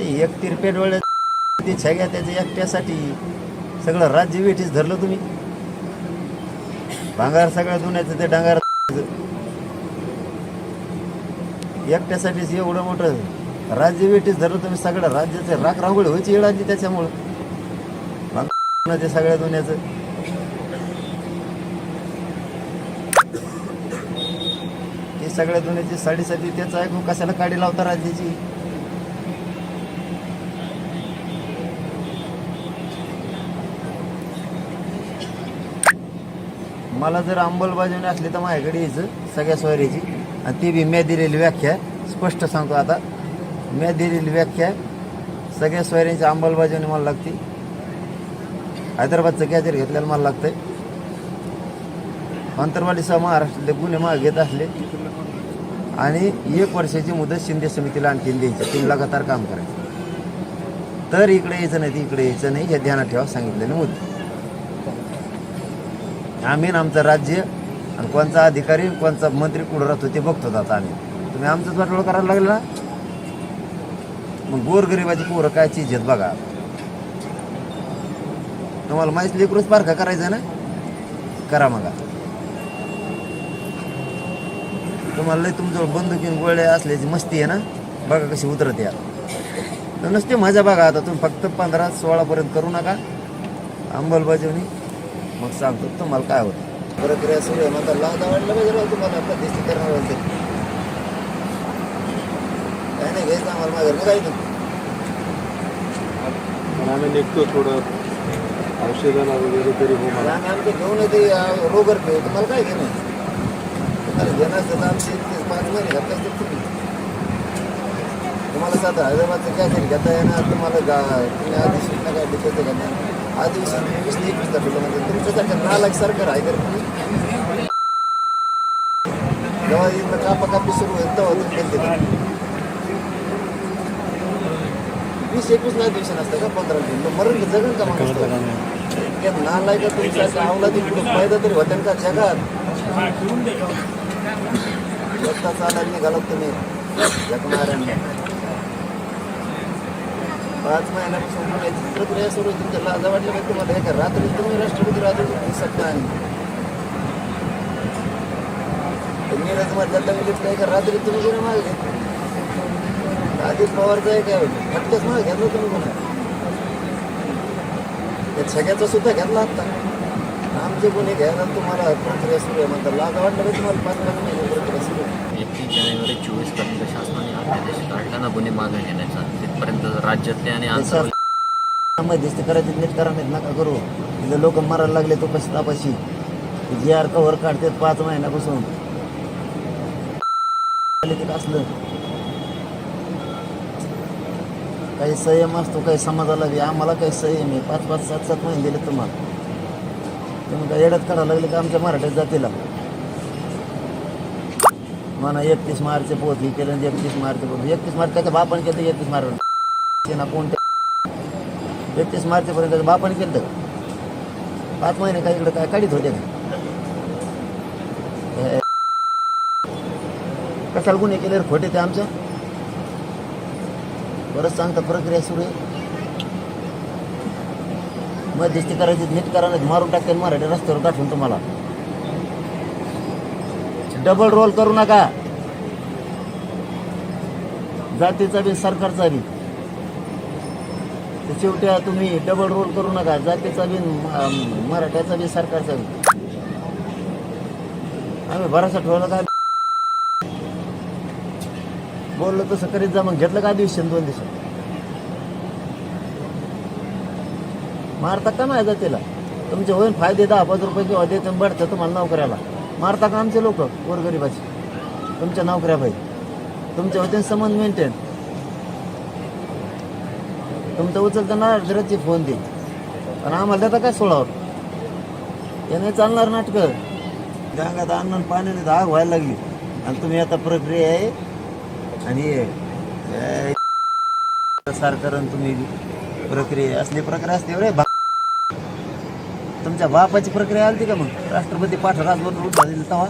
ते एक तिरपे डोळे ते छग्या त्याच्या एकट्यासाठी. सगळं राज्य वेठीच धरलं तुम्ही. भांगार सगळ्या धुण्याचं ते डांगार एकट्यासाठीच एवढं मोठं राज्य वेठीच धरलं तुम्ही सगळं राज्याचं राख रांगोळी व्हायची येळ त्याच्यामुळं. ते सगळ्या दुनियाचं ते सगळ्या दुनियाची साडेसाती त्याचं ऐकून कशाला काडी लावता राज्याची? मला जर अंमलबजावणी असली तर माझ्याकडे यायचं सगळ्या स्वारीची आणि ती बी म्या दिलेली व्याख्या स्पष्ट सांगतो आता. म्या दिलेली व्याख्या सगळ्या स्वाऱ्यांची अंमलबजावणी मला लागते. हैदराबादचं कॅचर घेतलेलं मला लागतंय. अंतरवालीसह महाराष्ट्रातले गुन्हे मागे घेत असले. आणि एक वर्षाची मुदत शिंदे समितीला आणखीन द्यायची. तीन लगातार काम करायचं. तर इकडे यायचं नाही इकडे यायचं नाही हे ध्यानात ठेवा सांगितलेले मुद्दे. आम्ही आमचं राज्य आणि कोणचा अधिकारी कोणचा मंत्री कुठं राहतो ते बघतो आता आम्ही. तुम्ही आमचंच वाटोळ करायला लागलं ना? मग गोरगरिबाची पोरं काय चीज आहेत बघा. तुम्हाला माहीत लेकरूच पारखा करायचं ना? करा मग. तुम्हाला लय तुमजवळ बंदुकीन गोळ्या असल्याची मस्ती आहे ना? बघा कशी उतरत या. तर नसते मजा बघा आता तुम्ही फक्त पंधरा सोळापर्यंत करू नका. अंमलबजावणी. मग सांगतो तुम्हाला काय होतं? प्रक्रिया सुरू आहे म्हणता लाज आवडलं पाहिजे तुम्हाला आपल्या देशी करणार असेल काय नाही घ्यायचं आम्हाला माझं निघायचं पण आम्ही निघतो थोडं औषधाला वगैरे तरी हो मला आम्ही आमचं घेऊन येते रोगर घेऊ तुम्हाला काय घेणं तुम्हाला घेणं असेल तर आमचे ते पाच महिने घातले तुम्ही. तुम्हाला साधा हैदराबादचं कॅसेट घेता येणार तुम्हाला गा तुम्ही आधी शिकणं काय डिपेंड घेणार आधी वीस ते एकवीस तारखेला म्हणजे तुमच्यासारखं नालायक सरकार आहे तर जेव्हा इथं कापा कापी सुरू होईल तेव्हा तुम्ही घेतले वीस एकवीस नाही दिवशी नसतं का? पंधरा दिवस मरण जगन का माणूस त्या नालायका तुमच्या अवलादी पुढे फायदा तरी होत्या का जगात? स्वतः चालायला निघाला तुम्ही. जगणाऱ्यांना. पाच महिन्यापासून प्रक्रिया सुरू होती. त्याला लाजा वाटलं पाहिजे तुम्हाला एका रात्री तुम्ही राष्ट्रपती राजवट दिसत नाही नीरज मतदारला काय एका रात्री तुम्ही कोणी मागले अजित पवारचं आहे. काय फटक्याच मागे घेतलं तुम्ही कोणा त्या सगळ्याचा सुद्धा घेतला आता. आमचे गुन्हे घ्यायला तुम्हाला प्रक्रिया सुरू आहे म्हणतात. लाजा वाटलं तुम्हाला? पाच पाच महिने प्रक्रिया सुरू आहे एकतीस जानेवारी चोवीसपर्यंत शासनाने अध्यादेश काढला गुन्हे मागे घेण्याचा. तिथपर्यंत राज्यातले आणि आंतरराष्ट्रीय मध्यस्थी करायचे नीट करा नाहीत नका करू. तिथे लोक मरायला लागले तो कशी तापाशी? जी आर कव्हर काढतात पाच महिन्यापासून. असलं. काही संयम असतो काही समाजाला बी. आम्हाला काही संयम आहे. पाच पाच सात सात महिने दिले तुम्हाला. तुम्ही काय येड्यात काढायला लागले का आमच्या मराठ्यात जातीला? म्हणा एकतीस मार्च पोहोचली केलं एकतीस मार्च पोहोच एकतीस मार्च त्याच्या बापाने केलं एकतीस मार्च ना कोणत्या एकतीस मार्चपर्यंत त्याच्या बापाने केलं पाच महिने काय इकडे काय काढीत होते का? कशाला गुन्हे केले खोटे ते आमचं? परत सांगता प्रक्रिया सुरू आहे. मध्यस्थी करायची नीट करा मारून टाकेल मराठी रस्त्यावर गाठून तुम्हाला. डबल रोल करू नका. जातीचा बी सरकारचा बी. शेवट्या तुम्ही डबल रोल करू नका. जातीचा बी मराठ्याचा बी सरकारचा बी. आम्ही बरासा ठेवला का? बोललो तसं करीत जा मग. घेतलं का दिवशी दोन दिवसात? मारता का नाही जातीला? तुमचे होईन फायदे दहा पाच रुपये किंवा देतो बढतं तुम्हाला नोकऱ्याला. मारता का आमचे लोक गोरगरिबाचे तुमच्या नोकऱ्या भाई तुमच्या वतीने संबंध मेंटेन तुमचं उचलताना घराची फोन दे पण आम्हाला देता काय सोळावर हे नाही चालणार नाटकं गंगात अन्न पाण्याने आग व्हायला लागली आणि तुम्ही आता प्रक्रिया आहे आणि हे- सारखं तुम्ही प्रक्रिया असली प्रक्रिया असते रे तुमच्या बापाची प्रक्रिया आली का मग? राष्ट्रपती पाठ राजभवन उठा दिली तेव्हा?